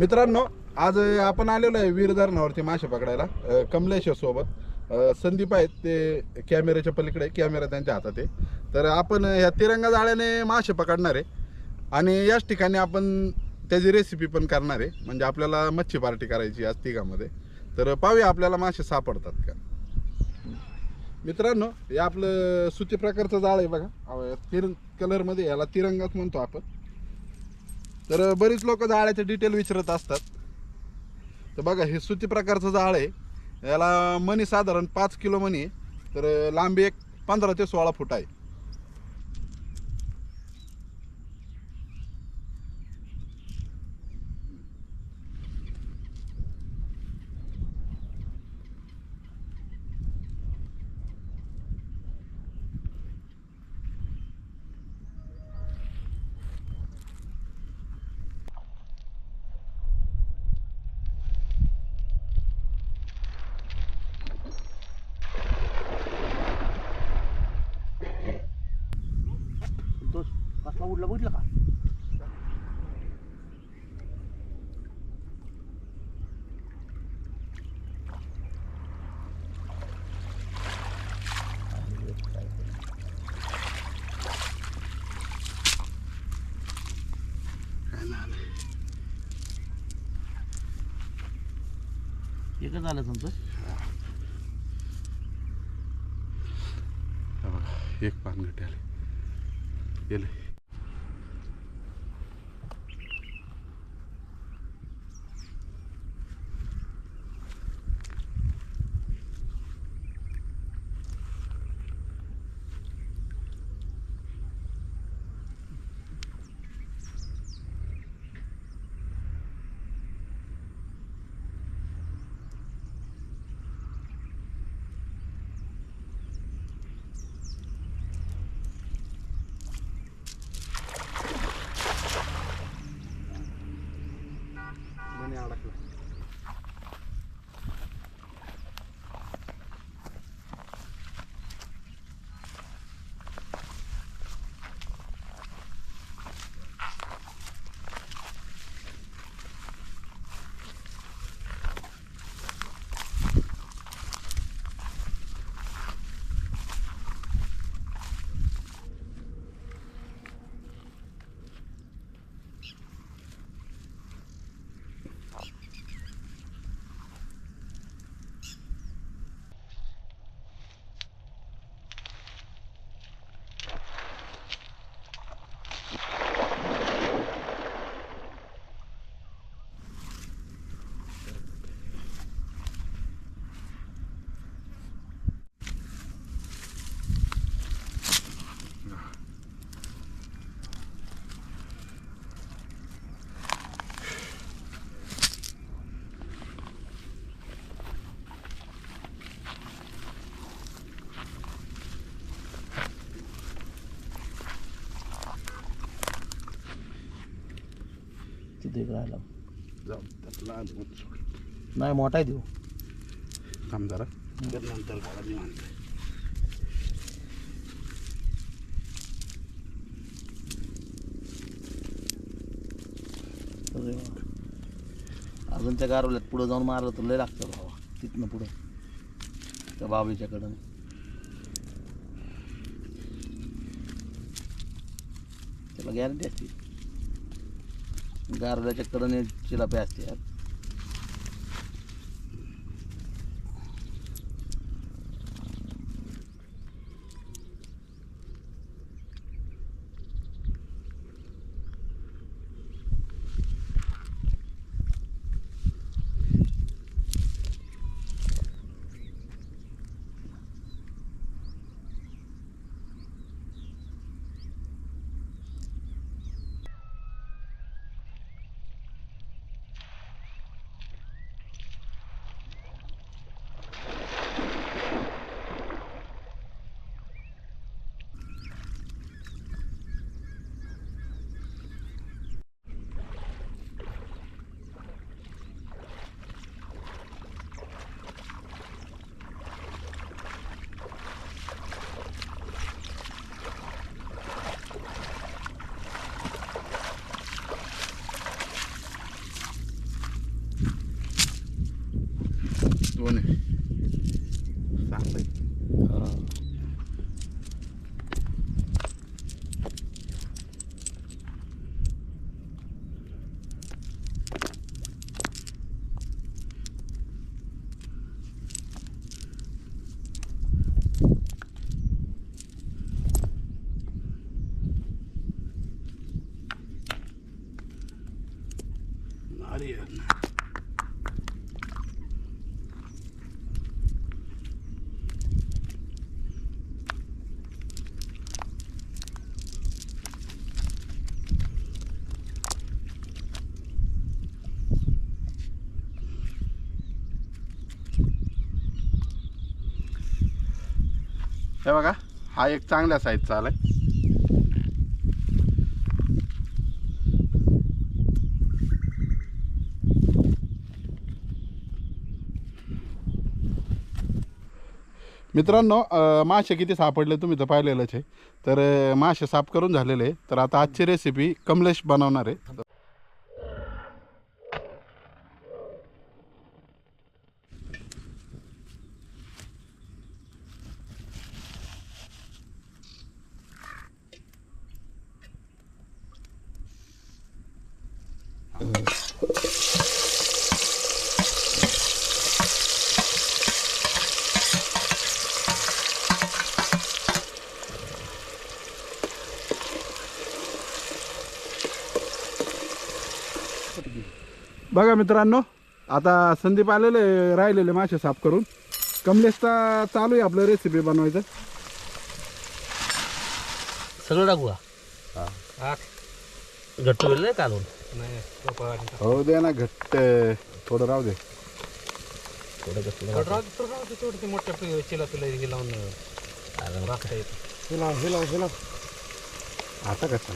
मित्रांनो आज आपण आलेलो आहे वीर धरणावरती मासे पकडायला अ, कमलेश सोबत. संदीप आहेत ते कॅमेऱ्याच्या पलीकडे कॅमेरा त्यांच्या हातात. आहे तर आपण ह्या तिरंगा जाळ्याने मासे पकडणार आहे. आणि याच ठिकाणी आपण त्याची रेसिपी पण करणार आहे. म्हणजे आपल्याला मच्छी पार्टी करायची आज तिघामध्ये. तर पाहूया आपल्याला मासे सापडतात का. मित्रांनो हे आपलं सुती प्रकारचं जाळ आहे बघा. तिर कलरमध्ये याला तिरंगाच म्हणतो आपण. तर बरीच लोक जाळ्याचे डिटेल विचारत असतात. तर बघा हे सुती प्रकारचं जाळ आहे. याला मणी साधारण पाच किलो मणी तर लांबी एक पंधरा ते सोळा फूट आहे. तो कसला उडला बघितलं का? एकच आलं तुमचं? हा बघा, एक पानगट आले. गेले तिथे राहिला जाऊ त्यातला सोड. नाही मोठा आहे देऊ थांब जरा। नंतर काढा निवांत अरे वा. अजून त्या गारवल्यात पुढं जाऊन मारलं तर लय लागतं भावा तिथनं पुढं. त्या बाबळीच्याकडं त्याला गॅरंटी असते. गारदाच्या कडने चिलापे असते. buenas. हे बघा हा एक चांगल्या साईजचा आहे मित्रांनो मासे किती सापडले तुम्ही तर पाहिलेलंच आहे. तर मासे साफ करून झालेले तर आता आजची रेसिपी कमलेश बनवणार आहे. बघा मित्रांनो आता संदीप आलेले राहिलेले मासे साफ करून. कमलेशचा चालू आहे आपलं रेसिपी बनवायचं. सगळं टाकू का? घट्ट होईल नाही कालवून हो दे ना घट्ट. थोडं राहू दे. थोडं मोठ्या चिला तुला हे लावून राखता येतं. आता कसं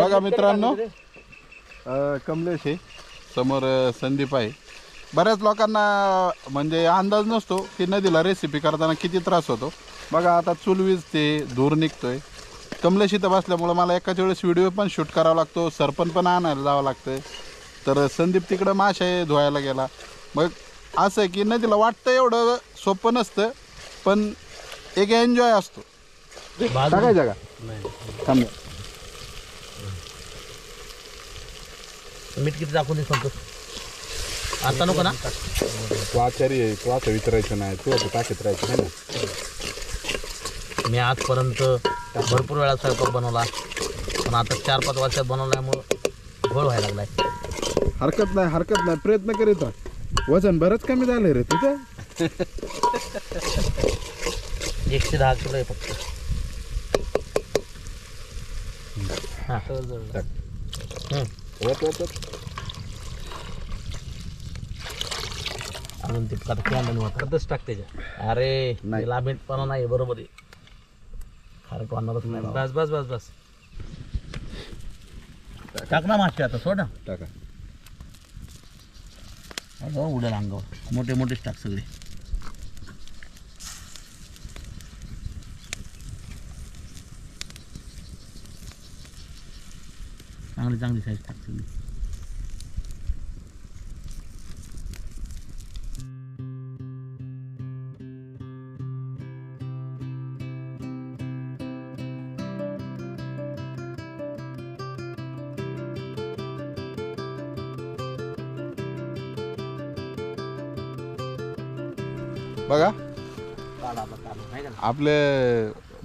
बघा मित्रांनो. अ, कमलेश आहे. समोर अ, संदीप आहे. बऱ्याच लोकांना म्हणजे अंदाज नसतो की नदीला रेसिपी करताना किती त्रास होतो. बघा आता चूल विजते धूर निघतोय. कमलेश इथं बसल्यामुळं मला एकाच वेळेस व्हिडिओ पण शूट करावा लागतो सरपण पण आणायला जावं लागतं तर संदीप तिकडं मासे धुवायला गेला. मग असं आहे की नदीला वाटतं एवढं सोपं नसतं पण एक एन्जॉय असतो. टाकायचं का? थांब. मीठ किती टाकून दे संतोष आता नको ना? तू आचारी आहे तू असं विचारायचं नाही तू असं टाकीत राहायचं है ना? मी आजपर्यंत भरपूर वेळा स्वयंपाक बनवला पण आता चार पाच वर्षात बनवल्यामुळं घोळ व्हायला लागलाय. हरकत नाही हरकत नाही प्रयत्न करीत राहा. वजन बरंच कमी झालंय रे तुझं. एकशे दहा किलो आहे फक्त. हां. वत, वत, वत. अजून ते आता कॅन्डल होता अर्धच टाक त्याच्या अरे नाही. तिला मीठपणा नाही बरोबर आहे खारट वाढणारच नाही बाबा. बस बस बस बस टाक ना मासे आता सोड ना टाका अगं उडेल अंगावर मोठे मोठेच टाक सगळे चांगली चांगली साईज टाक सगळी बघा. आपले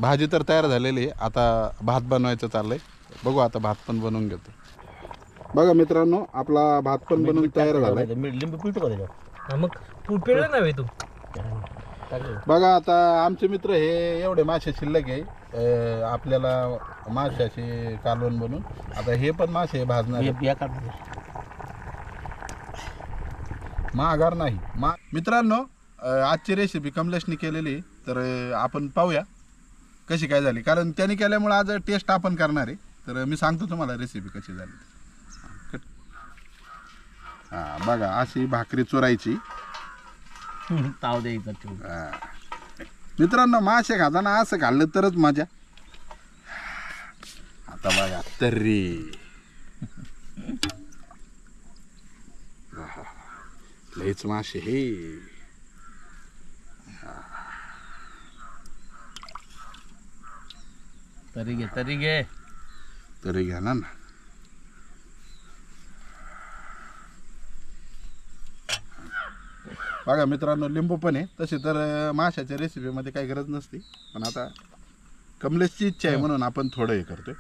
भाजी तर तयार झालेली आहे. आता भात बनवायचं चाललंय. बघू आता भात पण बनवून घेतो. बघा मित्रांनो आपला भात पण बनवून तयार झालाय. लिंबू पिळतो का त्याच्यावर? मग तू पिळलं नव्हे तू? टाकलं. बघा आता आमचे मित्र हे एवढे मासे शिल्लक आहे. आपल्याला माशाचे कालवण बनवून. आता हे पण मासे भाजणार महागार नाही. मा मित्रांनो आजची रेसिपी कमलेशनी केलेली. तर आपण पाहूया कशी काय झाली कारण त्यांनी केल्यामुळे आज टेस्ट आपण करणार आहे तर मी सांगतो तुम्हाला रेसिपी कशी झाली हा, कट. बघा अशी भाकरी चोरायची ताव द्यायचा हा. मित्रांनो मासे खाताना असं खाल्लं तरच मजा आता बघा तर्री. लयच मासे हे तरी घे तरी घे. तरी घ्या ना. ना बघा मित्रांनो लिंबू पण आहे. तशी तर अं, माशाच्या रेसिपीमध्ये काही गरज नसते. पण आता कमलेशची इच्छा आहे म्हणून आपण थोडं हे करतोय.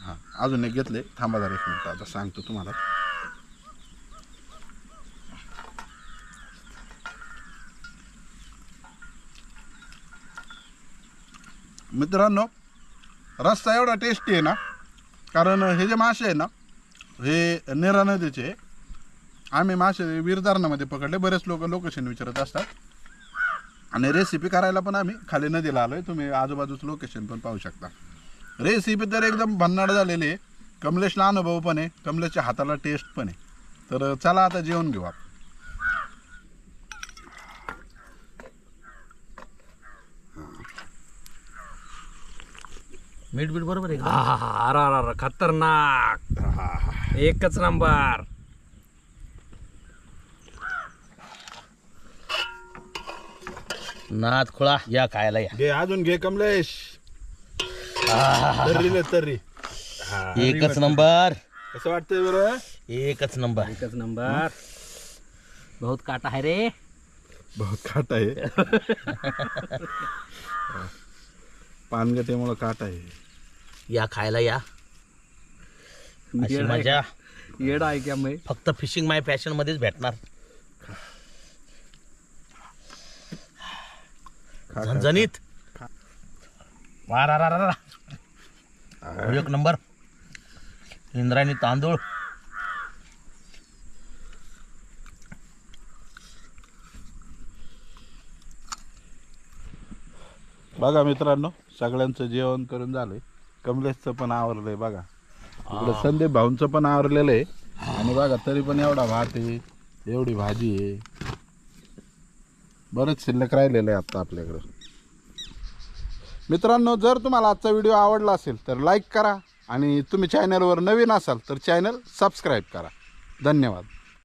हां अजून एक घेतले थांबा जरा एक मिनिट. आता सांगतो तुम्हाला. मित्रांनो रस्ता एवढा टेस्टी आहे ना कारण हे जे मासे आहे ना हे नेरा नदीचे आहे. आम्ही मासे वीरधारणामध्ये पकडले बरेच लोक लोकेशन विचारत असतात. आणि रेसिपी करायला पण आम्ही खाली नदीला आलो आहे तुम्ही आजूबाजूचं लोकेशन पण पाहू शकता. रेसिपी तर एकदम भन्नाट झालेली आहे. कमलेशला अनुभव पण आहे कमलेशच्या हाताला टेस्ट पण आहे. तर चला आता जेवण घेऊ आपण. मीठ बीठ बरोबर आहे का? आहा, अरे अरे अरे. खतरनाक. एकच नंबर. नाद खुळा. या खायला या. घे अजून घे कमलेश. तर्री. तर्री एकच नंबर. कसं वाटतंय बरं? एकच नंबर. एकच नंबर. बहुत काटा है रे. बहुत काट आहे पानगटीमुळं काट आहे या खायला या. अशी येडा आहे मजा. का? येडा आहे क्या मैं फक्त फिशिंग माय पॅशन मध्येच भेटणार. खा, खा. झणझणीत. वा रा रा रा रा. एक नंबर. इंद्रायणी तांदूळ. बघा मित्रांनो सगळ्यांचं जेवण करून झालंय. कमलेशचं पण आवरलंय बघा. इकडे संदीप भाऊंचं पण आवरलेलं आहे. आणि बघा तरी पण एवढा भात आहे एवढी भाजी आहे. बरंच शिल्लक राहिलेलं आहे आता आपल्याकडं. मित्रांनो जर तुम्हाला आजचा व्हिडिओ आवडला असेल तर लाईक करा आणि तुम्ही चॅनलवर नवीन असाल तर चॅनल सबस्क्राईब करा. धन्यवाद.